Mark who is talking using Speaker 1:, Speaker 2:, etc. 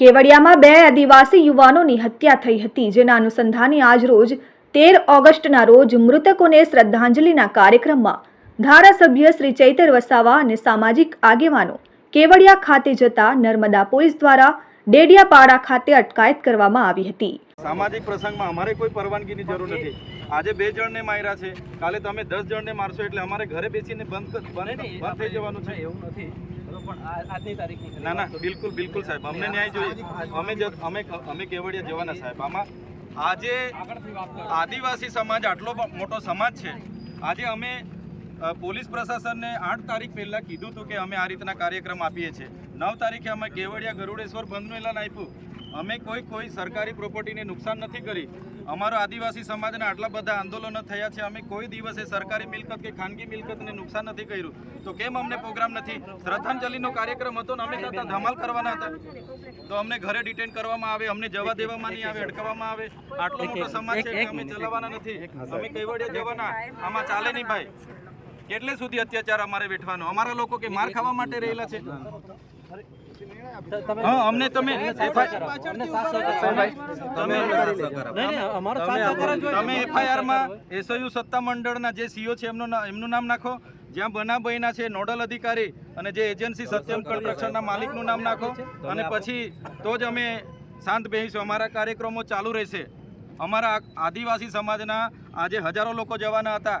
Speaker 1: કેવડિયામાં બે આદિવાસી યુવાનોની હત્યા થઈ હતી જેના અનુસંધાને આજરોજ તેર ઓગસ્ટના રોજ મૃતકોને શ્રદ્ધાંજલિના કાર્યક્રમમાં ધારાસભ્ય શ્રી ચૈતર વસાવા અને સામાજિક આગેવાનો કેવડિયા ખાતે જતા નર્મદા પોલીસ દ્વારા ડેડિયાપાડા ખાતે અટકાયત કરવામાં આવી હતી.
Speaker 2: સામાજિક પ્રસંગમાં અમારે કોઈ પરવાનગીની જરૂર નથી. આજે બે જણને માર્યા છે. કાલે તમે દસ જણને મારશો એટલે અમારે ઘરે બેસીને બંધ બને નહીં બંધ થઈ જવાનું છે.
Speaker 3: એવું નથી.
Speaker 2: ના ના બિલકુલ બિલકુલ સાહેબ. અમને ન્યાય જોઈએ. અમે અમે અમે કેવડિયા જવાના સાહેબ. આમાં આજે. આદિવાસી સમાજ આટલો મોટો સમાજ છે. આજે અમે પોલીસ પ્રશાસનને આઠ તારીખ પહેલાં કીધું હતું કે અમે આ રીતના કાર્યક્રમ આપીએ છીએ. નવ તારીખે અમે કેવડિયા ગરુડેશ્વર બંધનું એલાન આપ્યું. અમે કોઈ કોઈ સરકારી પ્રોપર્ટીને નુકસાન નથી કરી. અમારો આદિવાસી સમાજના આટલા બધા આંદોલનો થયા છે. અમે કોઈ દિવસે સરકારી મિલકત કે ખાનગી મિલકતને નુકસાન નથી કર્યું. તો કેમ અમને પ્રોગ્રામ નથી? શ્રદ્ધાંજલિનો કાર્યક્રમ હતો ને અમે કરતા ધમાલ કરવાના હતા. તો અમને ઘરે ડિટેન કરવામાં આવે અમને જવા દેવામાં નહીં આવે અટકાવવામાં આવે. આટલો મોટો સમાજ છે અમે ચલાવવાના નથી. અમે કેવડિયા જવાના. આમાં ચાલે નહીં ભાઈ. કેટલે સુધી અત્યાચાર અમારે વેઠવાનો? અમારા લોકો કે માર ખાવા માટે રહેલા છે? હા અમને તમે તમે એફઆઈઆરમાં એસયુ સત્તા મંડળના જે સીઓ છે એમનું એમનું નામ નાખો. જ્યાં બન્યા છે નોડલ અધિકારી અને જે એજન્સી સત્યમ કન્સ્ટ્રક્શનના માલિકનું નામ નાખો અને પછી તો જ અમે શાંત બેસીશું અમારા કાર્યક્રમો ચાલુ રહેશે. અમારા આદિવાસી સમાજના આજે હજારો લોકો જવાના હતા.